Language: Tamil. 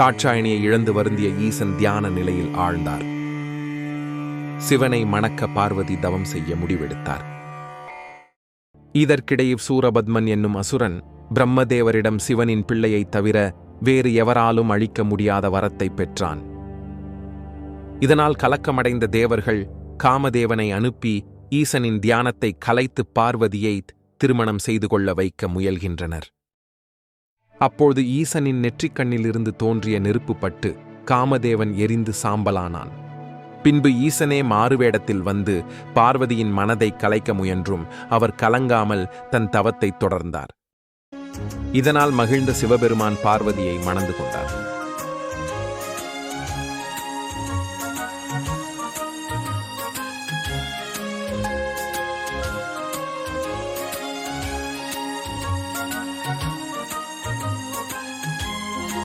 தாட்சாயணியை இழந்து வருந்திய ஈசன் தியான நிலையில் ஆழ்ந்தார். சிவனை மணக்க பார்வதி தவம் செய்ய முடிவெடுத்தார். இதற்கிடையில் சூரபத்மன் என்னும் அசுரன் பிரம்மதேவரிடம் சிவனின் பிள்ளையைத் தவிர வேறு எவராலும் அழிக்க முடியாத வரத்தை பெற்றான். இதனால் கலக்கமடைந்த தேவர்கள் காமதேவனை அனுப்பி ஈசனின் தியானத்தை கலைத்து பார்வதியை திருமணம் செய்து கொள்ள வைக்க முயல்கின்றனர். அப்போது ஈசனின் நெற்றிக்கண்ணிலிருந்து தோன்றிய நெருப்பு பட்டு காமதேவன் எரிந்து சாம்பலானான். பின்பு ஈசனே மாறுவேடத்தில் வந்து பார்வதியின் மனதை கலைக்க முயன்றும் அவர் கலங்காமல் தன் தவத்தை தொடர்ந்தார். இதனால் மகிழ்ந்த சிவபெருமான் பார்வதியை மணந்து கொண்டார்.